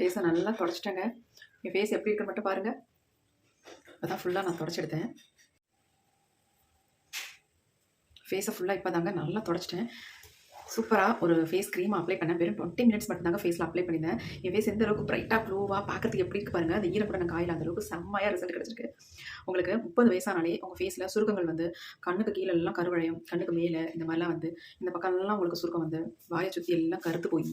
ஃபேஸை நல்லா தொடச்சிட்டேங்க. என் ஃபேஸ் எப்படி இருக்குன்னு மட்டும் பாருங்கள் அதான் ஃபுல்லாக நான் தொடச்செடுத்தேன் ஃபேஸை ஃபுல்லாக இப்போ தாங்க நல்லா தொடச்சிட்டேன். சூப்பராக ஒரு ஃபேஸ் க்ரீம் அப்ளை பண்ணேன். வெறும் டுவெண்ட்டி மினிட்ஸ் மட்டும்தாங்க ஃபேஸில் அப்ளை பண்ணியிருந்தேன் என் ஃபேஸ் எந்த அளவுக்கு பிரைட்டாக ப்ளூவாக பார்க்கறதுக்கு எப்படி இருக்கு பாருங்கள் அந்த ஈரப்பட காயில் அந்த அளவுக்கு செம்மையாக ரிசல்ட் கிடச்சிருக்கு. உங்களுக்கு முப்பது வயசானாலே உங்கள் ஃபேஸில் சுருக்கங்கள் வந்து கண்ணுக்கு கீழே எல்லாம் கருவழையும் கண்ணுக்கு மேலே இந்த மாதிரிலாம் வந்து இந்த பக்கம்லாம் உங்களுக்கு சுருக்கம் வந்து வாயை சுற்றி எல்லாம் கருத்து போய்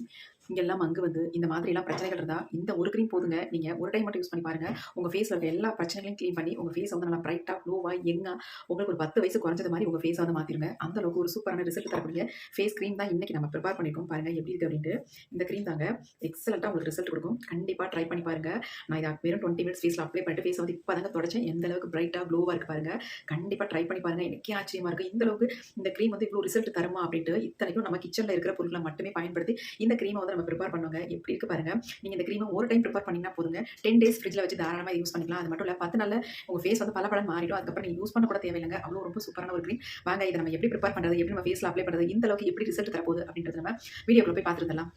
இங்கெல்லாம் அங்கு வந்து இந்த மாதிரிலாம் பிரச்சனைகள் இருந்தால் இந்த ஒரு க்ரீம் போதுங்க. நீங்கள் ஒரு டைம் மட்டும் யூஸ் பண்ணி பாருங்கள் உங்கள் ஃபேஸில் இருக்க எல்லா பிரச்சனைகளையும் க்ளீன் பண்ணி உங்கள் ஃபேஸ் வந்து நல்லா பிரைட்டாக க்ளோவாக எங்க உங்களுக்கு ஒரு பத்து வயசு குறைஞ்சது மாதிரி உங்கள் ஃபேஸ் வந்து மாற்றிருங்க அந்த அளவுக்கு ஒரு சூப்பரான ரிசல்ட் தரக்கூடிய ஃபேஸ் க்ரீம் தான் இன்றைக்கி நம்ம ப்ரிப்பேர் பண்ணியிருக்கோம் பாருங்கள் எப்படி இருக்குது அப்படின்ட்டு. இந்த க்ரீம் தாங்க எக்ஸலண்ட்டாக உங்களுக்கு ரிசல்ட் கொடுக்கும். கண்டிப்பாக ட்ரை பண்ணி பாருங்கள் நான் இதை வெறும் டுவெண்ட்டி மினிட்ஸ் ஃபேஸில் அப்ளை பண்ணிட்டு ஃபேஸ் வந்து இப்போ தாங்க தொடச்சேன். எந்த அளவுக்கு பிரைட்டாக க்ளோவாக இருக்கு பாருங்கள் கண்டிப்பாக ட்ரை பண்ணி பாருங்கள் எனக்கே ஆச்சரியமாக இருக்குது இந்த அளவுக்கு இந்த க்ரீம் வந்து இவ்வளோ ரிசல்ட் தருமா அப்படின்ட்டு இத்தனைக்கும் நம்ம கிச்சனில் இருக்கிற பொருட்களை மட்டுமே பயன்படுத்தி இந்த க்ரீமை வந்து நம்ம ப்ரிப்பேர் பண்ணுவாங்க. எப்படி இருக்கு பாருங்க. நீங்கள் இந்த க்ரீமை ஒரு டைம் ப்ரிப்பேர் பண்ணிங்கன்னா போதுங்க. டென் டேஸ் ஃப்ரிட்ஜில் வச்சு தாராளமாக யூஸ் பண்ணிக்கலாம். அது மட்டும் இல்லை பத்து நாளில் உங்கள் ஃபேஸ் வந்து பல பலன் மாறிடும். அதுக்கப்புறம் நீங்கள் யூஸ் பண்ண கூட தேவையில்லைங்க. அவ்வளோ ரொம்ப சூப்பரான ஒரு க்ரீம் வாங்க இதை நம்ம எப்படி ப்ரிப்பேர் பண்ணுறது எப்படி நம்ம ஃபேஸில் அப்ளை பண்ணுறது இந்த அளவுக்கு எப்படி ரிசல்ட் தரப்போகுது அப்படின்றது நம்ம வீடியோக்குள்ள போய் பார்த்துருந்தலாம்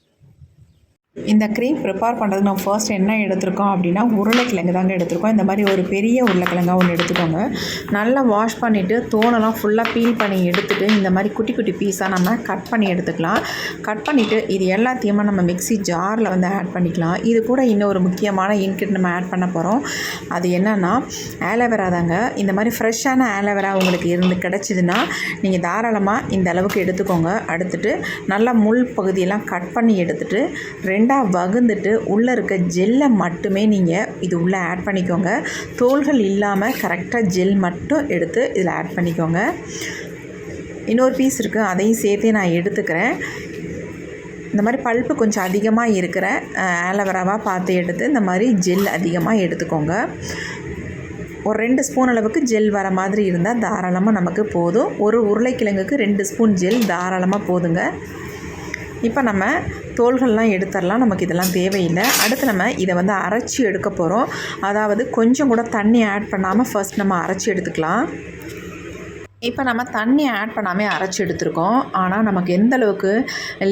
இந்த க்ரீம் ப்ரிப்பேர் பண்ணுறதுக்கு நம்ம ஃபர்ஸ்ட் என்ன எடுத்திருக்கோம் அப்படின்னா உருளைக்கிழங்கு தாங்க எடுத்திருக்கோம். இந்த மாதிரி ஒரு பெரிய உருளைக்கிழங்கா ஒன்று எடுத்துக்கோங்க. நல்லா வாஷ் பண்ணிவிட்டு தோலெல்லாம் ஃபுல்லாக பீல் பண்ணி எடுத்துகிட்டு இந்த மாதிரி குட்டி குட்டி பீஸாக நம்ம கட் பண்ணி எடுத்துக்கலாம். கட் பண்ணிவிட்டு இது எல்லாத்தையுமே நம்ம மிக்ஸி ஜாரில் வந்து ஆட் பண்ணிக்கலாம். இது கூட இன்னும் ஒரு முக்கியமான இன்கிட் நம்ம ஆட் பண்ண போகிறோம் அது என்னென்னா ஆலோவேரா தாங்க. இந்த மாதிரி ஃப்ரெஷ்ஷான ஆலோவேரா உங்களுக்கு இருந்து கிடச்சிதுன்னா நீங்கள் தாராளமாக இந்த அளவுக்கு எடுத்துக்கோங்க. அடுத்துட்டு நல்லா முள் பகுதியெல்லாம் கட் பண்ணி எடுத்துட்டு ரெண்டாக வகுந்துட்டு உள்ளே இருக்க ஜெல்லை மட்டுமே நீங்கள் இது உள்ளே ஆட் பண்ணிக்கோங்க. தோள்கள் இல்லாமல் கரெக்டாக ஜெல் மட்டும் எடுத்து இதில் ஆட் பண்ணிக்கோங்க. இன்னொரு பீஸ் இருக்குது அதையும் சேர்த்தே நான் எடுத்துக்கிறேன். இந்த மாதிரி பல்ப்பு கொஞ்சம் அதிகமாக இருக்கிற ஆலோவராவாக பார்த்து எடுத்து இந்த மாதிரி ஜெல் அதிகமாக எடுத்துக்கோங்க. ஒரு ரெண்டு ஸ்பூன் அளவுக்கு ஜெல் வர மாதிரி இருந்தால் தாராளமாக நமக்கு போதும். ஒரு உருளைக்கிழங்குக்கு ரெண்டு ஸ்பூன் ஜெல் தாராளமாக போதுங்க. இப்போ நம்ம தோள்கள்லாம் எடுத்துடலாம். நமக்கு இதெல்லாம் தேவையில்லை. அடுத்து நம்ம இதை வந்து அரைச்சி எடுக்க போகிறோம் அதாவது கொஞ்சம் கூட தண்ணி ஆட் பண்ணாமல் ஃபர்ஸ்ட் நம்ம அரைச்சி எடுத்துக்கலாம். இப்போ நம்ம தண்ணி ஆட் பண்ணாமே அரைச்சி எடுத்துருக்கோம். ஆனால் நமக்கு எந்த அளவுக்கு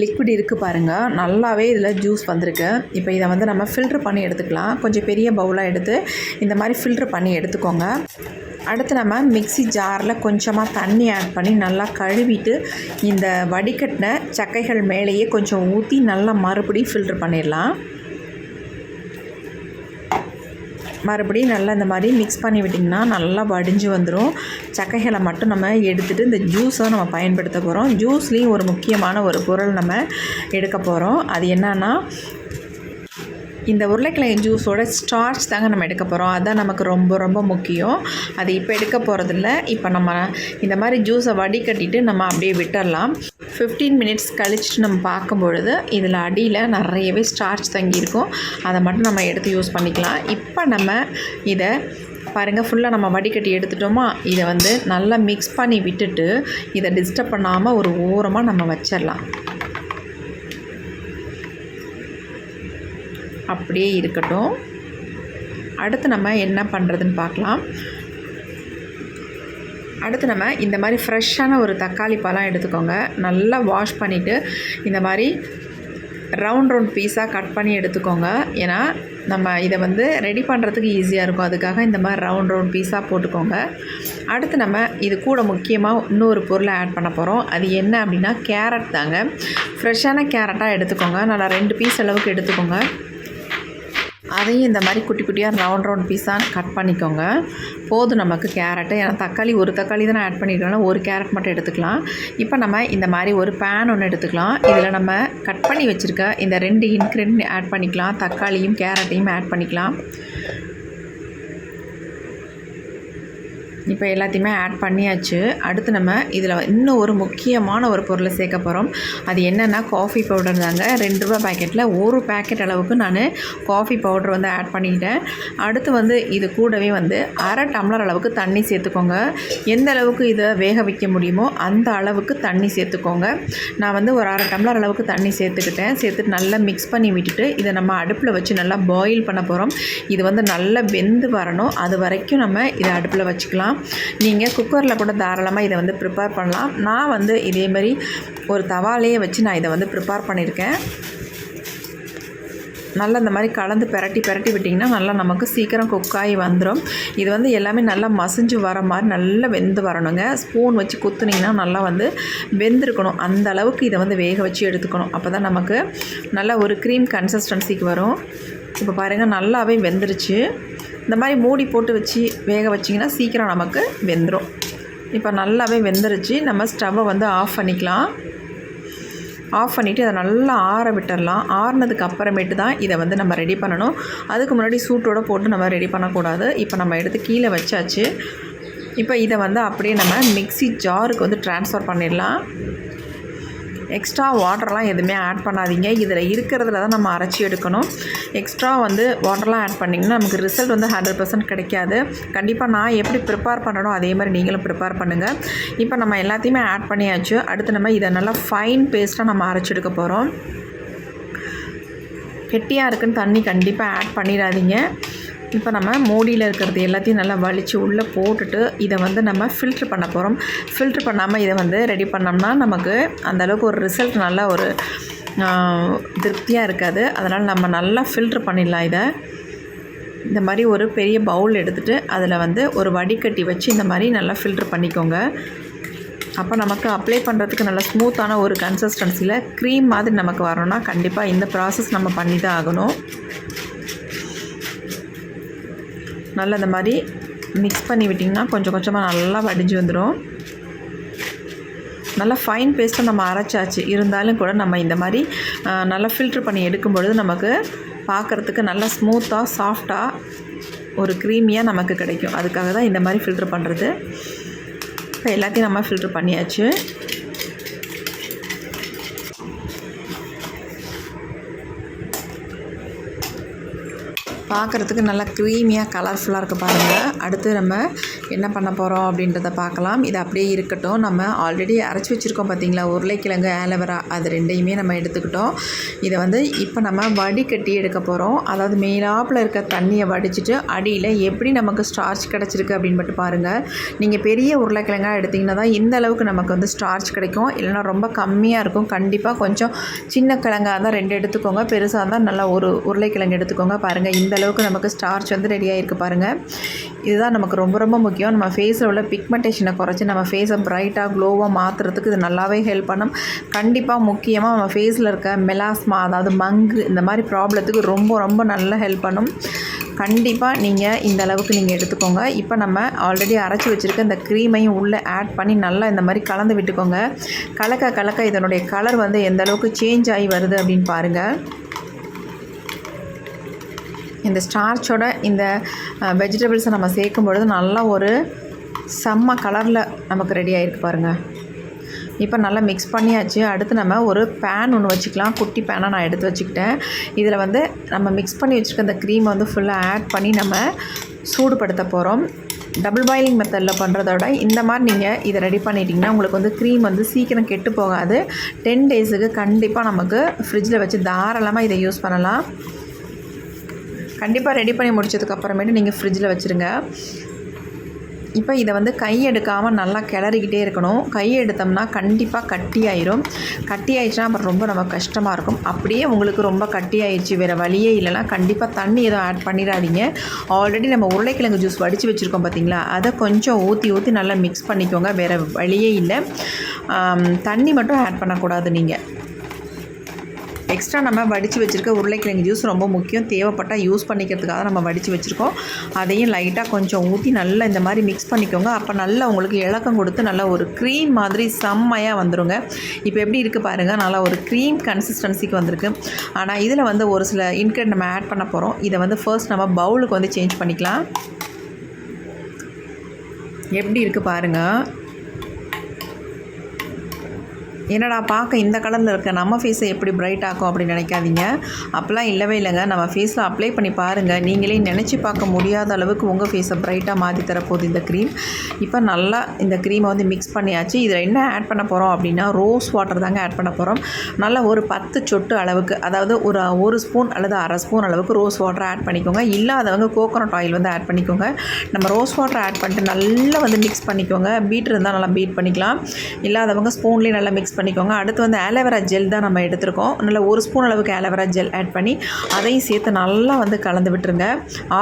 லிக்விட் இருக்குது பாருங்கள் நல்லாவே இதில் ஜூஸ் வந்திருக்கு. இப்போ இதை வந்து நம்ம ஃபில்ட்ரு பண்ணி எடுத்துக்கலாம். கொஞ்சம் பெரிய பவுலாக எடுத்து இந்த மாதிரி ஃபில்ட்ரு பண்ணி எடுத்துக்கோங்க. அடுத்து நம்ம மிக்ஸி ஜாரில் கொஞ்சமாக தண்ணி ஆட் பண்ணி நல்லா கழுவிட்டு இந்த வடிகட்டின சக்கைகள் மேலேயே கொஞ்சம் ஊற்றி நல்லா மறுபடியும் ஃபில்ட்ரு பண்ணிடலாம். மறுபடியும் நல்லா இந்த மாதிரி மிக்ஸ் பண்ணி விட்டிங்கன்னா நல்லா வடிஞ்சு வந்துடும் சக்கைகளை மட்டும் நம்ம எடுத்துகிட்டு இந்த ஜூஸை நம்ம பயன்படுத்த போகிறோம். ஜூஸ்லேயும் ஒரு முக்கியமான ஒரு பொருள் நம்ம எடுக்க போகிறோம். அது என்னென்னா இந்த உருளைக்கிழங்கு ஜூஸோட ஸ்டார்ச் தாங்க நம்ம எடுக்க போகிறோம் அதுதான் நமக்கு ரொம்ப ரொம்ப முக்கியம். அது இப்போ எடுக்க போகிறதில்ல இப்போ நம்ம இந்த மாதிரி ஜூஸை வடிகட்டிட்டு நம்ம அப்படியே விட்டுடலாம் ஃபிஃப்டீன் மினிட்ஸ் கழிச்சிட்டு நம்ம பார்க்கும் பொழுது இதில் அடியில் நிறையவே ஸ்டார்ச் தங்கியிருக்கும் அதை மட்டும் நம்ம எடுத்து யூஸ் பண்ணிக்கலாம். இப்போ நம்ம இதை பாருங்கள் ஃபுல்லாக நம்ம வடிகட்டி எடுத்துட்டோமா? இதை வந்து நல்லா மிக்ஸ் பண்ணி விட்டுட்டு இதை டிஸ்டர்ப் பண்ணாமல் ஒரு ஓரமாக நம்ம வச்சிடலாம். அப்படியே இருக்கட்டும். அடுத்து நம்ம என்ன பண்ணுறதுன்னு பார்க்கலாம். அடுத்து நம்ம இந்த மாதிரி ஃப்ரெஷ்ஷான ஒரு தக்காளி பழம் எடுத்துக்கோங்க. நல்லா வாஷ் பண்ணிவிட்டு இந்த மாதிரி ரவுண்ட் ரவுண்ட் பீஸாக கட் பண்ணி எடுத்துக்கோங்க. ஏன்னா நம்ம இதை வந்து ரெடி பண்ணுறதுக்கு ஈஸியாக இருக்கும். அதுக்காக இந்த மாதிரி ரவுண்ட் ரவுண்ட் பீஸாக போட்டுக்கோங்க. அடுத்து நம்ம இது கூட முக்கியமாக இன்னொரு பொருளை ஆட் பண்ண போகிறோம் அது என்ன அப்படின்னா கேரட் தாங்க. ஃப்ரெஷ்ஷான கேரட்டாக எடுத்துக்கோங்க. நல்லா ரெண்டு பீஸ் அளவுக்கு எடுத்துக்கோங்க. அதையும் இந்த மாதிரி குட்டி குட்டியாக ரவுண்ட் ரவுண்ட் பீஸாக கட் பண்ணிக்கோங்க. போதும் நமக்கு கேரட்டு ஏன்னா தக்காளி ஒரு தக்காளி தான் ஆட் பண்ணிக்கிறோம்னா ஒரு கேரட் மட்டும் எடுத்துக்கலாம். இப்போ நம்ம இந்த மாதிரி ஒரு பேன் ஒன்று எடுத்துக்கலாம். இதில் நம்ம கட் பண்ணி வச்சுருக்க இந்த ரெண்டு இன்க்ரீடியன்ட் ஆட் பண்ணிக்கலாம். தக்காளியும் கேரட்டையும் ஆட் பண்ணிக்கலாம். இப்போ எல்லாத்தையுமே ஆட் பண்ணியாச்சு. அடுத்து நம்ம இதில் இன்னும் ஒரு முக்கியமான ஒரு பொருளை சேர்க்க போகிறோம் அது என்னென்னா காஃபி பவுடர் தாங்க. ரெண்டு ரூபா பேக்கெட்டில் ஒரு பேக்கெட் அளவுக்கு நான் காஃபி பவுடர் வந்து ஆட் பண்ணிக்கிட்டேன். அடுத்து வந்து இது கூடவே வந்து அரை டம்ளர் அளவுக்கு தண்ணி சேர்த்துக்கோங்க. எந்த அளவுக்கு இதை வேக வைக்க முடியுமோ அந்த அளவுக்கு தண்ணி சேர்த்துக்கோங்க. நான் வந்து ஒரு அரை டம்ளர் அளவுக்கு தண்ணி சேர்த்துக்கிட்டேன். சேர்த்துட்டு நல்லா மிக்ஸ் பண்ணி விட்டுட்டு இதை நம்ம அடுப்பில் வச்சு நல்லா பாயில் பண்ண போகிறோம் இது வந்து நல்லா வெந்து வரணும். அது வரைக்கும் நம்ம இதை அடுப்பில் வச்சுக்கலாம். நீங்கள் குக்கரில் கூட தாராளமாக இதை வந்து ப்ரிப்பேர் பண்ணலாம். நான் வந்து இதேமாரி ஒரு தவாலையே வச்சு நான் இதை வந்து ப்ரிப்பேர் பண்ணியிருக்கேன். நல்லா இந்த மாதிரி கலந்து பிரட்டி பிரட்டி விட்டிங்கன்னா நல்லா நமக்கு சீக்கிரம் குக்காகி வந்துடும் இது வந்து எல்லாமே நல்லா மசிஞ்சு வர மாதிரி நல்லா வெந்து வரணுங்க. ஸ்பூன் வச்சு குத்துனீங்கன்னா நல்லா வந்து வெந்திருக்கணும். அந்த அளவுக்கு இதை வந்து வேக வச்சு எடுத்துக்கணும். அப்போ தான் நமக்கு நல்லா ஒரு க்ரீம் கன்சிஸ்டன்சிக்கு வரும். இப்போ பாருங்கள் நல்லாவே வெந்துருச்சு. இந்த மாதிரி மூடி போட்டு வச்சு வேக வச்சிங்கன்னா சீக்கிரம் நமக்கு வெந்துடும் இப்போ நல்லாவே வெந்துருச்சு. நம்ம ஸ்டவ்வை வந்து ஆஃப் பண்ணிக்கலாம். ஆஃப் பண்ணிவிட்டு அதை நல்லா ஆற விட்டுடலாம் ஆறினதுக்கு அப்புறமேட்டு தான் இதை வந்து நம்ம ரெடி பண்ணணும். அதுக்கு முன்னாடி சூட்டோட போட்டு நம்ம ரெடி பண்ணக்கூடாது. இப்போ நம்ம எடுத்து கீழே வச்சாச்சு. இப்போ இதை வந்து அப்படியே நம்ம மிக்ஸி ஜாருக்கு வந்து ட்ரான்ஸ்ஃபர் பண்ணிடலாம். எக்ஸ்ட்ரா வாட்டர்லாம் எதுவுமே ஆட் பண்ணாதீங்க. இதில் இருக்கிறதுல தான் நம்ம அரைச்சி எடுக்கணும். எக்ஸ்ட்ரா வந்து வாட்டர்லாம் ஆட் பண்ணிங்கன்னா நமக்கு ரிசல்ட் வந்து ஹண்ட்ரட் பர்சன்ட் கிடைக்காது. கண்டிப்பாக நான் எப்படி ப்ரிப்பேர் பண்ணணும் அதே மாதிரி நீங்களும் ப்ரிப்பேர் பண்ணுங்கள் இப்போ நம்ம எல்லாத்தையுமே ஆட் பண்ணியாச்சு. அடுத்து நம்ம இதை நல்லா ஃபைன் பேஸ்ட்டாக நம்ம அரைச்சி எடுக்க போகிறோம் கெட்டியாக இருக்குன்னு தண்ணி கண்டிப்பாக ஆட் பண்ணிடாதீங்க. இப்போ நம்ம மூடியில் இருக்கிறது எல்லாத்தையும் நல்லா வலித்து உள்ளே போட்டுட்டு இதை வந்து நம்ம ஃபில்ட்ரு பண்ண போகிறோம் ஃபில்ட்ரு பண்ணாமல் இதை வந்து ரெடி பண்ணோம்னா நமக்கு அந்தளவுக்கு ஒரு ரிசல்ட் நல்லா ஒரு திருப்தியாக இருக்காது. அதனால் நம்ம நல்லா ஃபில்ட்ரு பண்ணிடலாம் இதை. இந்த மாதிரி ஒரு பெரிய பவுல் எடுத்துகிட்டு அதில் வந்து ஒரு வடிகட்டி வச்சு இந்த மாதிரி நல்லா ஃபில்ட்ரு பண்ணிக்கோங்க. அப்போ நமக்கு அப்ளை பண்ணுறதுக்கு நல்ல ஸ்மூத்தான ஒரு கன்சிஸ்டன்சியில் க்ரீம் மாதிரி நமக்கு வரணும்னா கண்டிப்பாக இந்த ப்ராசஸ் நம்ம பண்ணி தான் ஆகணும். நல்லா இந்த மாதிரி மிக்ஸ் பண்ணி விட்டிங்கன்னா கொஞ்சம் கொஞ்சமாக நல்லா வடிஞ்சு வந்துடும் நல்லா ஃபைன் பேஸ்ட்டை நம்ம அரைச்சாச்சு. இருந்தாலும் கூட நம்ம இந்த மாதிரி நல்லா ஃபில்ட்ரு பண்ணி எடுக்கும் பொழுது நமக்கு பார்க்குறதுக்கு நல்லா ஸ்மூத்தாக சாஃப்டாக ஒரு க்ரீமியாக நமக்கு கிடைக்கும். அதுக்காக தான் இந்த மாதிரி ஃபில்ட்ரு பண்ணுறது இப்போ எல்லாத்தையும் நம்ம ஃபில்ட்ரு பண்ணியாச்சு. பார்க்குறதுக்கு நல்லா க்ரீமியாக கலர்ஃபுல்லாக இருக்குது பாருங்கள் அடுத்து நம்ம என்ன பண்ண போகிறோம் அப்படின்றத பார்க்கலாம். இது அப்படியே இருக்கட்டும். நம்ம ஆல்ரெடி அரைச்சி வச்சுருக்கோம் பார்த்தீங்களா உருளைக்கிழங்கு ஆலோவேரா அது ரெண்டையுமே நம்ம எடுத்துக்கிட்டோம். இதை வந்து இப்போ நம்ம வடிகட்டி எடுக்க போகிறோம் அதாவது மேலாப்பில் இருக்க தண்ணியை வடிச்சிட்டு அடியில் எப்படி நமக்கு ஸ்டார்ச் கிடச்சிருக்கு அப்படின்னு மட்டும் பாருங்கள் நீங்கள் பெரிய உருளைக்கிழங்காக எடுத்திங்கன்னா தான் இந்த அளவுக்கு நமக்கு வந்து ஸ்டார்ச் கிடைக்கும். இல்லைன்னா ரொம்ப கம்மியாக இருக்கும். கண்டிப்பாக கொஞ்சம் சின்ன கிழங்கா இருந்தால் ரெண்டு எடுத்துக்கோங்க. பெருசாக இருந்தால் நல்லா ஒரு உருளைக்கிழங்கு எடுத்துக்கோங்க. பாருங்கள் இந்த அளவுக்கு நமக்கு ஸ்டார்ச் வந்து ரெடியாக இருக்குது பாருங்கள் இதுதான் நமக்கு ரொம்ப ரொம்ப முக்கியம். நம்ம ஃபேஸில் உள்ள பிக்மெண்டேஷனை குறைச்சி நம்ம ஃபேஸை பிரைட்டாக க்ளோவாக மாற்றுறதுக்கு இது நல்லாவே ஹெல்ப் பண்ணும். கண்டிப்பாக முக்கியமாக நம்ம ஃபேஸில் இருக்க மெலாஸ்மா அதாவது மங்கு இந்த மாதிரி ப்ராப்ளத்துக்கு ரொம்ப ரொம்ப நல்லா ஹெல்ப் பண்ணும். கண்டிப்பாக நீங்கள் இந்த அளவுக்கு நீங்கள் எடுத்துக்கோங்க. இப்போ நம்ம ஆல்ரெடி அரைச்சி வச்சுருக்க இந்த க்ரீமையும் உள்ளே ஆட் பண்ணி நல்லா இந்த மாதிரி கலந்து விட்டுக்கோங்க. கலக்க கலக்க இதனுடைய கலர் வந்து எந்த அளவுக்கு சேஞ்ச் ஆகி வருது அப்படின்னு பாருங்கள் இந்த ஸ்டார்ச்சோட இந்த வெஜிடபிள்ஸை நம்ம சேர்க்கும் பொழுது நல்லா ஒரு செம்ம கலரில் நமக்கு ரெடி ஆகிருக்கு பாருங்கள் இப்போ நல்லா மிக்ஸ் பண்ணியாச்சு. அடுத்து நம்ம ஒரு பேன் ஒன்று வச்சுக்கலாம். குட்டி பேனாக நான் எடுத்து வச்சுக்கிட்டேன். இதில் வந்து நம்ம மிக்ஸ் பண்ணி வச்சுருக்க அந்த க்ரீமை வந்து ஃபுல்லாக ஆட் பண்ணி நம்ம சூடுபடுத்த போகிறோம் டபுள் பாயிலிங் மெத்தடில் பண்ணுறத விட இந்த மாதிரி நீங்கள் இதை ரெடி பண்ணிட்டீங்கன்னா உங்களுக்கு வந்து க்ரீம் வந்து சீக்கிரம் கெட்டு போகாது. டென் டேஸுக்கு கண்டிப்பாக நமக்கு ஃப்ரிட்ஜில் வச்சு தாராளமாக இதை யூஸ் பண்ணலாம். கண்டிப்பாக ரெடி பண்ணி முடிச்சதுக்கப்புறமேட்டு நீங்கள் ஃப்ரிட்ஜில் வச்சுருங்க. இப்போ இதை வந்து கை எடுக்காமல் நல்லா கிளறிக்கிட்டே இருக்கணும். கை எடுத்தோம்னா கண்டிப்பாக கட்டி ஆயிரும். கட்டி ஆயிடுச்சுன்னா அப்புறம் ரொம்ப நமக்கு கஷ்டமாக இருக்கும். அப்படியே உங்களுக்கு ரொம்ப கட்டி ஆயிடுச்சு வேறு வழியே இல்லைனா கண்டிப்பாக தண்ணி எதுவும் ஆட் பண்ணிடாதீங்க. ஆல்ரெடி நம்ம உருளைக்கிழங்கு ஜூஸ் வடித்து வச்சுருக்கோம் பார்த்தீங்களா அதை கொஞ்சம் ஊற்றி ஊற்றி நல்லா மிக்ஸ் பண்ணிக்கோங்க. வேறு வழியே இல்லை. தண்ணி மட்டும் ஆட் பண்ணக்கூடாது நீங்கள் எக்ஸ்ட்ரா நம்ம வடித்து வச்சுருக்க உருளைக்கிழங்கு ஜூஸ் ரொம்ப முக்கியம். தேவைப்பட்டால் யூஸ் பண்ணிக்கிறதுக்காக நம்ம வடித்து வச்சுருக்கோம். அதையும் லைட்டாக கொஞ்சம் ஊற்றி நல்லா இந்த மாதிரி மிக்ஸ் பண்ணிக்கோங்க. அப்போ நல்லா உங்களுக்கு இலக்கம் கொடுத்து நல்லா ஒரு க்ரீம் மாதிரி செம்மையாக வந்துருங்க. இப்போ எப்படி இருக்குது பாருங்கள் நல்லா ஒரு க்ரீம் கன்சிஸ்டன்சிக்கு வந்திருக்கு. ஆனால் இதில் வந்து ஒரு சில இன்க்ரீடியன்ட் நம்ம ஆட் பண்ண போகிறோம் இதை வந்து ஃபர்ஸ்ட் நம்ம பவுலுக்கு வந்து சேஞ்ச் பண்ணிக்கலாம். எப்படி இருக்குது பாருங்கள் என்னடா பார்க்க இந்த கலரில் இருக்க நம்ம ஃபேஸை எப்படி பிரைட் ஆக்கும் அப்படின்னு நினைக்காதீங்க. அப்போலாம் இல்லவே இல்லைங்க. நம்ம ஃபேஸில் அப்ளை பண்ணி பாருங்கள் நீங்களே நினச்சி பார்க்க முடியாத அளவுக்கு உங்கள் ஃபேஸை பிரைட்டாக மாற்றி தரப்போகுது இந்த க்ரீம் இப்போ நல்லா இந்த க்ரீமை வந்து மிக்ஸ் பண்ணியாச்சு. இதில் என்ன ஆட் பண்ண போகிறோம் அப்படின்னா ரோஸ் வாட்டர் தாங்க ஆட் பண்ண போகிறோம் நல்லா ஒரு பத்து சொட்டு அளவுக்கு அதாவது ஒரு ஒரு ஸ்பூன் அல்லது அரை ஸ்பூன் அளவுக்கு ரோஸ் வாட்டர் ஆட் பண்ணிக்கோங்க. இல்லாதவங்க கோகோனட் ஆயில் வந்து ஆட் பண்ணிக்கோங்க. நம்ம ரோஸ் வாட்டர் ஆட் பண்ணிட்டு நல்லா வந்து மிக்ஸ் பண்ணிக்கோங்க. பீட் இருந்தால் நல்லா பீட் பண்ணிக்கலாம். இல்லாதவங்க ஸ்பூன்லேயே நல்லா மிக்ஸ் பண்ணிக்கோங்க. அடுத்து வந்து ஆலோவேரா ஜெல் தான் நம்ம எடுத்திருக்கோம். நல்ல ஒரு ஸ்பூன் அளவுக்கு ஆலோவேரா ஜெல் ஆட் பண்ணி அதையும் சேர்த்து நல்லா வந்து கலந்து விட்டுருங்க.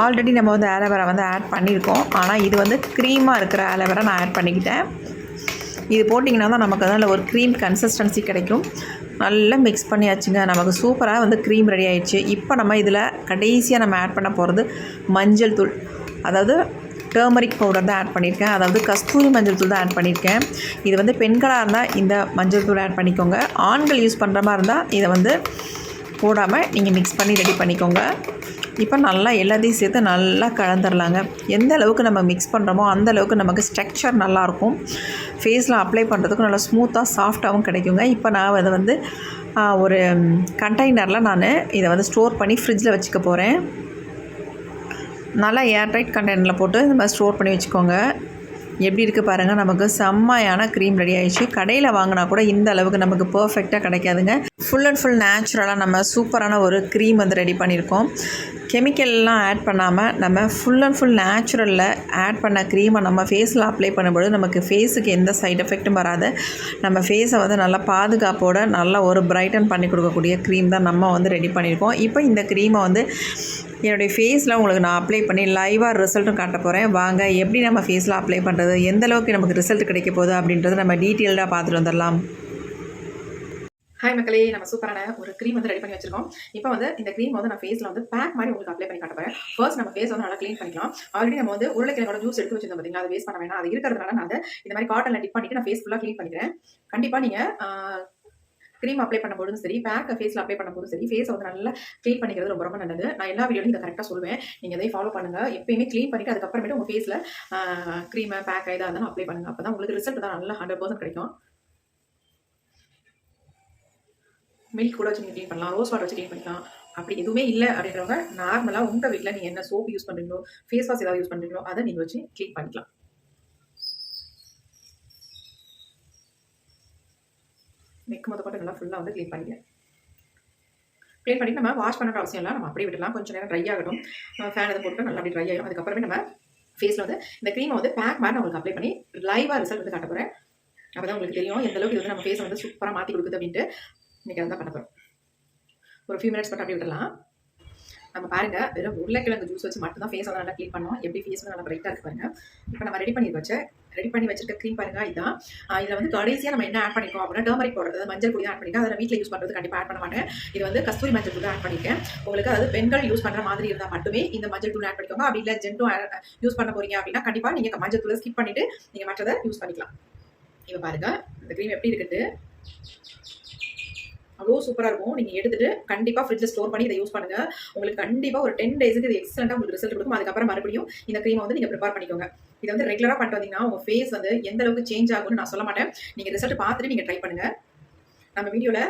ஆல்ரெடி நம்ம வந்து ஆலோவேரா வந்து ஆட் பண்ணியிருக்கோம். ஆனால் இது வந்து க்ரீமாக இருக்கிற ஆலோவேரா நான் ஆட் பண்ணிக்கிட்டேன். இது போட்டிங்கன்னா தான் நமக்கு அதில் ஒரு க்ரீம் கன்சிஸ்டன்சி கிடைக்கும். நல்லா மிக்ஸ் பண்ணியாச்சுங்க. நமக்கு சூப்பராக வந்து க்ரீம் ரெடி ஆயிடுச்சு. இப்போ நம்ம இதில் கடைசியாக நம்ம ஆட் பண்ண போகிறது மஞ்சள் தூள். அதாவது டர்மரிக் பவுடர் தான் ஆட் பண்ணியிருக்கேன். அதாவது கஸ்தூரி மஞ்சள் தூள் தான் ஆட் பண்ணியிருக்கேன். இது வந்து பெண்களாக இருந்தால் இந்த மஞ்சள் தூள் ஆட் பண்ணிக்கோங்க. ஆண்கள் யூஸ் பண்ணுற மாதிரி இருந்தால் இதை வந்து போடாமல் நீங்கள் மிக்ஸ் பண்ணி ரெடி பண்ணிக்கோங்க. இப்போ நல்லா எல்லாத்தையும் சேர்த்து நல்லா கலந்துடலாங்க எந்த அளவுக்கு நம்ம மிக்ஸ் பண்ணுறோமோ அந்த அளவுக்கு நமக்கு ஸ்ட்ரக்சர் நல்லாயிருக்கும் ஃபேஸில் அப்ளை பண்ணுறதுக்கும் நல்லா ஸ்மூத்தாக சாஃப்டாகவும் கிடைக்குங்க. இப்போ நான் அதை வந்து ஒரு கண்டெய்னரில் நான் இதை வந்து ஸ்டோர் பண்ணி ஃப்ரிட்ஜில் வச்சுக்க போகிறேன் நல்லா ஏர்டைட் கண்டெய்னரில் போட்டு இந்த மாதிரி ஸ்டோர் பண்ணி வச்சுக்கோங்க. எப்படி இருக்குது பாருங்கள் நமக்கு செம்மையான க்ரீம் ரெடி ஆயிடுச்சு. கடையில் வாங்கினா கூட இந்த அளவுக்கு நமக்கு பர்ஃபெக்டாக கிடைக்காதுங்க. ஃபுல் அண்ட் ஃபுல் நேச்சுரலாக நம்ம சூப்பரான ஒரு க்ரீம் வந்து ரெடி பண்ணியிருக்கோம். கெமிக்கல்லாம் ஆட் பண்ணாமல் நம்ம ஃபுல் அண்ட் ஃபுல் நேச்சுரலில் ஆட் பண்ண க்ரீமை நம்ம ஃபேஸில் அப்ளை பண்ணும்போது நமக்கு ஃபேஸுக்கு எந்த சைட் எஃபெக்ட்டும் வராது. நம்ம ஃபேஸை வந்து நல்லா பாதுகாப்போடு நல்லா ஒரு பிரைட்டன் பண்ணி கொடுக்கக்கூடிய க்ரீம் தான் நம்ம வந்து ரெடி பண்ணியிருக்கோம். இப்போ இந்த க்ரீமை வந்து என்னுடைய ஃபேஸில் உங்களுக்கு நான் அப்ளை பண்ணி லைவாக ரிசல்ட்டும் காட்ட போகிறேன் வாங்க எப்படி நம்ம ஃபேஸில் அப்ளை பண்ணுறது எந்த அளவுக்கு நமக்கு ரிசல்ட் கிடைக்க போகுது அப்படின்றத நம்ம டீட்டெயில்டாக பார்த்துட்டு வந்துடலாம். ஹாய் மக்களே நம்ம சூப்பரான ஒரு க்ரீம் வந்து ரெடி பண்ணி வச்சிருக்கோம். இப்போ வந்து இந்த க்ரீம் வந்து நான் ஃபேஸில் வந்து பேக் மாதிரி உங்களுக்கு அப்ளை பண்ணி காட்ட போறேன். ஃபர்ஸ்ட் நம்ம ஃபேஸ் வந்து நல்லா க்ளீன் பண்ணிக்கலாம். ஆல்ரெடி நம்ம வந்து உருளைக்கிழங்கோட ஜூஸ் எடுத்து வச்சிருந்தோம் பார்த்தீங்களா அதை வேஸ்ட் பண்ண வேணாம். அது இருக்கிறதுனால நான் அதை இந்த மாதிரி காட்டனில் டிப் பண்ணிட்டு நான் ஃபேஸ் ஃபுல்லாக க்ளீன் பண்ணிக்கிறேன். கண்டிப்பாக நீங்கள் க்ரீம் அப்ளை பண்ணும்போதும் சரி பேக்கை ஃபேஸில் அப்ளை பண்ணும்போதும் சரி ஃபேஸை வந்து நல்லா க்ளீன் பண்ணிக்கிறது ரொம்ப ரொம்ப நல்லது. நான் எல்லா வீடியோலையும் இதை கரெக்டாக சொல்லுவேன் நீங்கள் இதை ஃபாலோ பண்ணுங்கள் எப்பயுமே க்ளீன் பண்ணிவிட்டு அதுக்கப்புறமேட்டு உங்கள் ஃபேஸில் க்ரீமை பேக் இதாக இருந்தாலும் அப்ளை பண்ணுங்கள் அப்போ தான் உங்களுக்கு ரிசல்ட் தான் நல்லா ஹண்ட்ரட் பர்சன்ட் கிடைக்கும். மில்க் கூட வச்சு நீங்கள் க்ளீன் பண்ணலாம். ரோஸ் வாட்டர் வச்சு க்ளீன் பண்ணிக்கலாம். அப்படி எதுவுமே இல்லை அப்படின்றவங்க நார்மலாக உங்கள் வீட்டில் நீங்கள் என்ன சோப் யூஸ் பண்ணுறீங்களோ ஃபேஸ் வாஷ் ஏதாவது யூஸ் பண்ணுறீங்களோ அதை நீங்கள் வச்சு க்ளீன் பண்ணிக்கலாம். நெக் மொத்த போட்டு நல்லா ஃபுல்லாக வந்து க்ளீன் பண்ணிக்கலாம் க்ளீன் பண்ணிட்டு நம்ம வாஷ் பண்ணுற அவசியம் இல்லை. நம்ம அப்படியே விடலாம் கொஞ்சம் நேரம் ட்ரை ஆகட்டும். ஃபேன் எதை போட்டு நல்லா அப்படி ட்ரை ஆகிடும் அதுக்கப்புறமே நம்ம ஃபேஸில் வந்து இந்த க்ரீமை வந்து பேக் மாதிரி நான் உங்களுக்கு அப்ளை பண்ணி லைவாக ரிசல்ட் வந்து காட்ட போகிறேன் அப்போ தான் உங்களுக்கு தெரியும் எந்த அளவுக்கு இது வந்து நம்ம ஃபேஸை வந்து சூப்பராக மாற்றி கொடுக்குது அப்படின்ட்டு. இன்றைக்கி அதை தான் பண்ண போகிறோம் ஒரு ஃபியூ மினிட்ஸ் மட்டும் அப்படியே விடலாம் நம்ம பாருங்க வெறும் உருளைக்கிழங்கு ஜூஸ் வச்சு மட்டும் தான் ஃபேஸ் வந்து நல்லா க்ளீன் பண்ணோம் எப்படி ஃபேஸ் வந்து நல்லா பிரைட்டாக இருக்கு பாருங்க. இப்போ நம்ம ரெடி பண்ணி வச்சு ரெடி பண்ணி வச்சிருக்க க்ரீம் பாருங்க இதான். இதில் வந்து கடைசியாக நம்ம என்ன ஆட் பண்ணிக்கோம் அப்படின்னா டர்மரிக் பவுடர் அதாவது மஞ்சள் பொடி ஆட் பண்ணிக்கலாம் அதை வீட்டில் யூஸ் பண்ணுறது கண்டிப்பாக ஆட் பண்ண மாட்டேன். இது வந்து கஸ்தூரி மஞ்சள் தூள் ஆட் பண்ணிக்கேன் உங்களுக்கு அதாவது பெண்கள் யூஸ் பண்ணுற மாதிரி இருந்தால் மட்டுமே இந்த மஞ்சள் தூள் ஆட் பண்ணிக்கோங்க. அப்படி இல்லை ஜென்ட்டும் யூஸ் பண்ண போறீங்க அப்படின்னா கண்டிப்பாக நீங்கள் மஞ்சள் தூளை ஸ்கிப் பண்ணிட்டு நீங்கள் மற்றதை யூஸ் பண்ணிக்கலாம். இப்போ பாருங்க இந்த க்ரீம் எப்படி இருக்குது? அவ்வளோ சூப்பராக இருக்கும். நீங்கள் எடுத்துட்டு கண்டிப்பாக ஃப்ரிட்ஜில் ஸ்டோர் பண்ணி இதை யூஸ் பண்ணுங்கள் உங்களுக்கு கண்டிப்பாக ஒரு டென் டேஸுக்கு இது எக்ஸலண்ட்டாக உங்களுக்கு ரிசல்ட் கொடுக்கும். அதுக்கப்புறம் மறுபடியும் இந்த க்ரீமை வந்து நீங்கள் ப்ரிப்பேர் பண்ணிக்கோங்க. இதை வந்து ரெகுலராக பண்ணிட்டு வந்தீங்கன்னா உங்கள் ஃபேஸ் வந்து எந்த அளவுக்கு சேஞ்ச் ஆகும்னு நான் சொல்ல மாட்டேன். நீங்கள் ரிசல்ட் பார்த்துட்டு நீங்கள் ட்ரை பண்ணுங்கள் நம்ம வீடியோவில்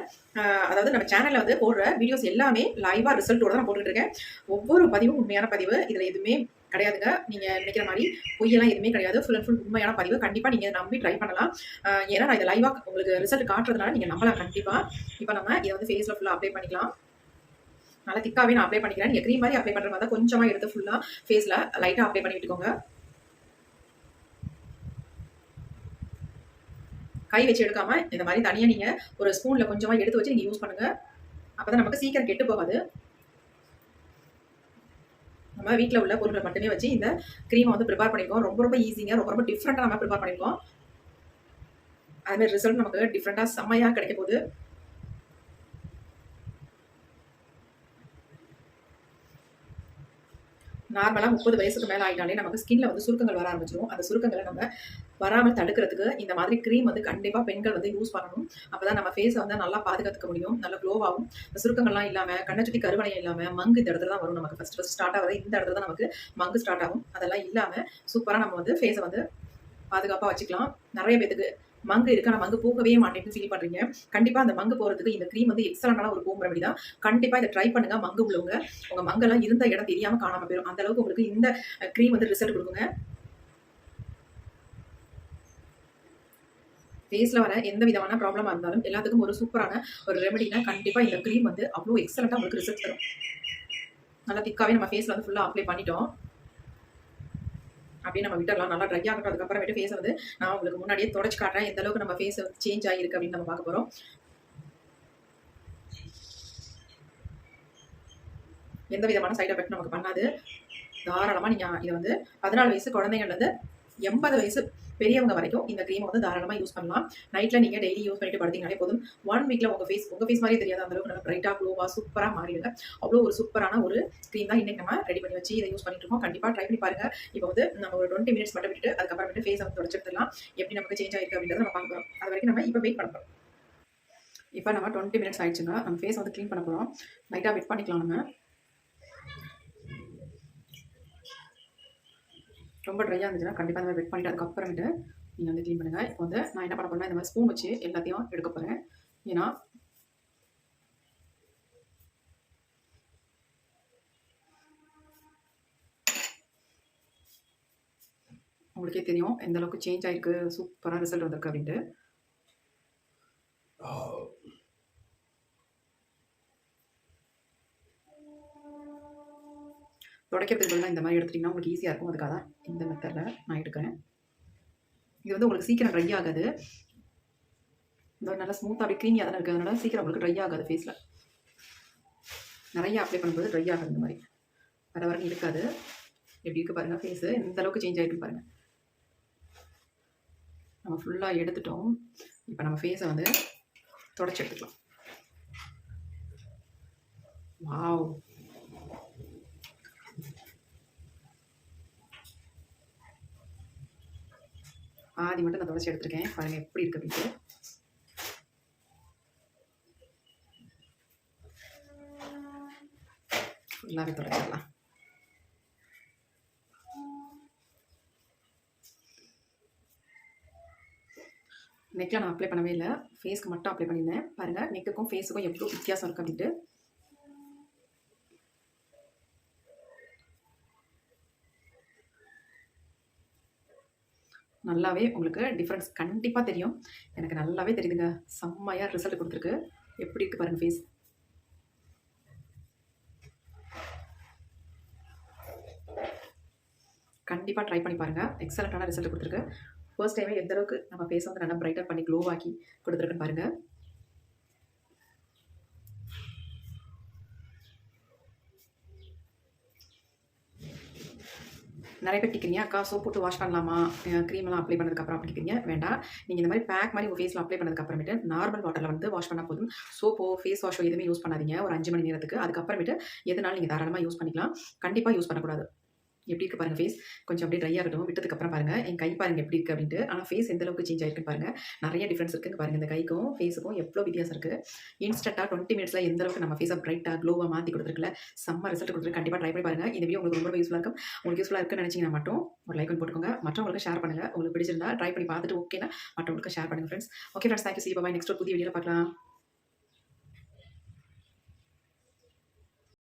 அதாவது நம்ம சேனலில் வந்து போடுற வீடியோஸ் எல்லாமே லைவாக ரிசல்ட்டோட தான் நான் போட்டுட்டு இருக்கேன். ஒவ்வொரு பதிவும் உண்மையான பதிவு. இதில் எதுவுமே கிடையாதுங்க. நீங்கள் நினைக்கிற மாதிரி பொய்யெல்லாம் எதுவுமே கிடையாது. ஃபுல் அண்ட் ஃபுல் உண்மையான பதிவு. கண்டிப்பாக நீங்கள் நம்பி ட்ரை பண்ணலாம். ஏன்னா நான் இதை லைவாக உங்களுக்கு ரிசல்ட் காட்டுறதுனால நீங்கள் நம்பலாம் கண்டிப்பாக இப்போ நம்ம இதை வந்து ஃபேஸில் ஃபுல்லாக அப்ளை பண்ணிக்கலாம். நல்லா திக்காகவே நான் அப்ளை பண்ணிக்கிறேன். நீங்கள் க்ரீம் மாதிரி அப்ளை பண்ணுற மாதிரி தான் கொஞ்சமாக எடுத்து ஃபுல்லாக ஃபேஸில் லைட்டாக அப்ளை பண்ணி விட்டுக்கோங்க கை வச்சு எடுக்காமல் இந்த மாதிரி தனியாக நீங்கள் ஒரு ஸ்பூனில் கொஞ்சமாக எடுத்து வச்சு நீங்கள் யூஸ் பண்ணுங்கள் அப்போ தான் நமக்கு சீக்கிரம் கெட்டு போகாது. நம்ம வீட்டில் உள்ள பொருட்களை மட்டுமே வச்சு இந்த க்ரீமை வந்து ப்ரிப்பேர் பண்ணியிருக்கோம் ரொம்ப ரொம்ப ஈஸிங்க ரொம்ப ரொம்ப டிஃப்ரெண்ட்டாக நம்ம ப்ரிப்பேர் பண்ணியிருக்கோம் அதுமாதிரி ரிசல்ட் நமக்கு டிஃப்ரெண்ட்டாக செம்மையாக கிடைக்க போகுது. நார்மலாக முப்பது வயசுக்கு மேலே ஆகிட்டாலே நமக்கு ஸ்கின்ல வந்து சுருக்கங்கள் வர ஆரம்பிச்சிடும் அந்த சுருக்கங்களை நம்ம வராமல் தடுக்கிறதுக்கு இந்த மாதிரி க்ரீம் வந்து கண்டிப்பாக பெண்கள் வந்து யூஸ் பண்ணணும். அப்போ தான் நம்ம ஃபேஸை வந்து நல்லா பாதுகாத்துக்க முடியும். நல்லா க்ளோவாகும் சுருக்கங்கள்லாம் இல்லாமல் கண்ணை சுற்றி கருவளையம் இல்லாமல் மங்கு இந்த இடத்துல தான் வரும் நமக்கு. ஃபஸ்ட் ஃபஸ்ட் ஸ்டார்ட் ஆகுது. இந்த இடத்துல தான் நமக்கு மங்கு ஸ்டார்ட் ஆகும். அதெல்லாம் இல்லாமல் சூப்பராக நம்ம வந்து ஃபேஸை வந்து பாதுகாப்பாக வச்சுக்கலாம். நிறைய பேத்துக்கு மங்கு இருக்கு. ஆனால் மங்கு போகவே மாட்டேன்னு ஃபீல் பண்ணுறீங்க கண்டிப்பாக அந்த மங்கு போகிறதுக்கு இந்த க்ரீம் வந்து எக்ஸலண்டான ஒரு ஹோம் ரெமடி தான். கண்டிப்பாக இதை ட்ரை பண்ணுங்கள் மங்கு உள்ளவங்க. உங்கள் மங்கெல்லாம் இருந்த இடம் தெரியாமல் காணாமல் போயிடும் அந்த அளவுக்கு உங்களுக்கு இந்த க்ரீம் வந்து ரிசல்ட் கொடுக்குங்க. ஃபேஸில் வர எந்த விதமான ப்ராப்ளமாக இருந்தாலும் எல்லாத்துக்கும் ஒரு சூப்பரான ஒரு ரெமெடினா கண்டிப்பாக இந்த க்ரீம் வந்து அவ்வளோ எக்ஸலண்ட்டாக உங்களுக்கு ரிசல்ட் தரும். நல்லா திக்காகவே நம்ம ஃபேஸில் வந்து ஃபுல்லாக அப்ளை பண்ணிட்டோம். அப்படியே நம்ம விட்டுடலாம் நல்லா ட்ரை ஆகட்டும் அதுக்கப்புறமேட்டு ஃபேஸை வந்து நான் உங்களுக்கு முன்னாடியே தொடச்சு காட்டுறேன். எந்த அளவுக்கு நம்ம ஃபேஸ் சேஞ்ச் ஆகிருக்கு அப்படின்னு நம்ம பார்க்க போகிறோம் எந்த விதமான சைட் எஃபெக்ட் நமக்கு பண்ணாது. தாராளமாக நீங்கள் இதை வந்து பதினாலு வயசு குழந்தைங்கள்லேருந்து எண்பது வயசு பெரியவங்க வரைக்கும் இந்த க்ரீம் வந்து தாராளமாக யூஸ் பண்ணலாம். நைட்டில் நீங்கள் டெய்லி யூஸ் பண்ணிட்டு படுத்தீங்கனாலே போதும். ஒன் வீக்கில் உங்கள் ஃபேஸ் உங்கள் ஃபேஸ் மாதிரியே தெரியாத அந்த அளவுக்கு நல்லா பிரைட்டாக க்ளோவாக சூப்பராக மாறிடுங்க. அவ்வளோ ஒரு சூப்பரான ஒரு க்ரீம் தான் இன்னைக்கு நம்ம ரெடி பண்ணி வச்சு இதை யூஸ் பண்ணிட்டு இருக்கோம். கண்டிப்பாக ட்ரை பண்ணி பாருங்க. இப்போ வந்து நம்ம ஒரு டுவெண்ட்டி மினிட்ஸ் மட்டும் விட்டுட்டு அதுக்கப்புறமேட்டு ஃபேஸ் வந்து தொடச்சிடலாம். எப்படி நமக்கு சேஞ்ச் ஆயிருக்கு அப்படின்றத நம்ம பார்க்க போகிறோம் அது வரைக்கும் நம்ம இப்போ வெயிட் பண்ண போகிறோம் இப்போ நம்ம டுவெண்ட்டி மினிட்ஸ் ஆயிடுச்சுங்க. நம்ம ஃபேஸ் வந்து க்ளீன் பண்ண போகிறோம் லைட்டாக வெயிட் பண்ணிக்கலாம் நம்ம. ரொம்ப ட்ரையாக இருந்துச்சுன்னா கண்டிப்பாக இந்த மாதிரி வெட் பண்ணிட்டு அதுக்கப்புறமேட்டு நீங்கள் வந்து க்ளீன் பண்ணுங்கள் இப்போ வந்து நான் என்ன பண்ண போறேன்னா இந்த மாதிரி ஸ்பூன் வச்சு எல்லாத்தையும் எடுக்க போகிறேன் ஏன்னா உங்களுக்கே தெரியும் எந்த அளவுக்கு சேஞ்ச் ஆயிருக்கு சூப்பராக ரிசல்ட் வந்திருக்கு அப்படின்ட்டு. Oh. துடைக்கிறதுக்கு பதிலாக இந்த மாதிரி எடுத்துட்டிங்கன்னா உங்களுக்கு ஈஸியாக இருக்கும். அதுக்காக தான் இந்த மெத்தடில் நான் எடுக்கிறேன். இது வந்து உங்களுக்கு சீக்கிரம் ட்ரை ஆகாது. இந்த நல்லா ஸ்மூத்தாக அப்படி க்ரீமியாக தானே இருக்குது சீக்கிரம் உங்களுக்கு ட்ரை ஆகாது ஃபேஸில் நிறையா அப்ளை பண்ணும்போது ட்ரை ஆகாது இந்த மாதிரி. வர வரைக்கும் இருக்காது. எப்படி இருக்குது பாருங்கள் ஃபேஸு எந்த அளவுக்கு சேஞ்ச் ஆகிட்டு பாருங்கள் நம்ம ஃபுல்லாக எடுத்துட்டோம். இப்போ நம்ம ஃபேஸை வந்து தொடச்சி எடுத்துக்கலாம். வாவ் பாதி மட்டும் நான் தொடச்சி எடுத்திருக்கேன். பாருங்க எப்படி இருக்கு அப்படின்ட்டு. ஃபுல்லாகவே தொடச்சிடலாம் நெக்கில் நான் அப்ளை பண்ணவே இல்லை. ஃபேஸ்க்கு மட்டும் அப்ளை பண்ணியிருந்தேன். பாருங்கள் நெக்குக்கும் ஃபேஸுக்கும் எவ்வளோ வித்தியாசம் இருக்குது அப்படின்ட்டு. நல்லாவே உங்களுக்கு டிஃப்ரென்ஸ் கண்டிப்பாக தெரியும். எனக்கு நல்லாவே தெரியுதுங்க. செம்மையாக ரிசல்ட் கொடுத்துருக்கு. எப்படி இருக்குது பாருங்கள் ஃபேஸ் கண்டிப்பாக ட்ரை பண்ணி பாருங்கள் எக்ஸலண்ட்டான ரிசல்ட் கொடுத்துருக்கு. ஃபர்ஸ்ட் டைமே எந்த அளவுக்கு நம்ம ஃபேஸ் வந்து நல்லா பிரைட்டன் பண்ணி க்ளோவாக்கி கொடுத்துருக்குன்னு பாருங்கள் நிறைய பேர் கேட்குறீங்க அக்கா சோப் போட்டு வாஷ் பண்ணலாமா? க்ரீம்லாம் அப்ளை பண்ணதுக்கப்புறம் அப்படி கேட்குறீங்க வேண்டாம். நீங்கள் இந்த மாதிரி பேக் மாதிரி உங்கள் ஃபேஸில் அப்ளை பண்ணதுக்கப்புறமேட்டு நார்மல் வாட்டரில் வந்து வாஷ் பண்ணால் போதும். சோப்போ ஃபேஸ் வாஷோ எதுவுமே யூஸ் பண்ணாதீங்க. ஒரு அஞ்சு மணி நேரத்துக்கு. அதுக்கப்புறமேட்டு எதனாலும் நீங்கள் தாராளமாக யூஸ் பண்ணிக்கலாம். கண்டிப்பாக யூஸ் பண்ணக்கூடாது. எப்படி இருக்கு பாருங்க ஃபேஸ் கொஞ்சம் அப்படியே ட்ரை ஆகட்டும் விட்டதுக்கு அப்புறம் பாருங்க. என் கை பாருங்க எப்படி இருக்கு அப்படின்ட்டு. ஆனால் ஃபேஸ் எந்த அளவுக்கு சேஞ்ச் ஆயிருக்குன்னு பாருங்க. நிறைய டிஃப்ரென்ஸ் இருக்குங்க பாருங்க இந்த கைக்கும் ஃபேஸுக்கும் எவ்வளோ வித்தியாசம் இருக்கு. இன்ஸ்டன்ட்டாக டுவெண்ட்டி மினிட்ஸ்ல எந்த அளவுக்கு நம்ம ஃபேஸை பிரைட்டாக க்ளோவாக மாற்றி கொடுத்துருக்கல. செம்ம ரிசல்ட் கொடுத்துருக்கு. கண்டிப்பாக ட்ரை பண்ணி பாருங்க. இந்த வீடியோ உங்களுக்கு ரொம்ப யூஸ்ஃபுல்லாக இருக்கும். உங்களுக்கு யூஸ்ஃபுல்லாக இருக்குன்னு நினச்சிங்கன்னா மட்டும் ஒரு லைக் போட்டுக்கோங்க. மற்றவங்களுக்கு ஷேர் பண்ணுங்க. உங்களுக்கு பிடிச்சிருந்தா ட்ரை பண்ணி பார்த்துட்டு ஓகேனா மற்றவங்களுக்கு ஷேர் பண்ணுங்க friends okay friends thank you see bye next ஒரு புதிய வீடியோ பார்க்கலாம்.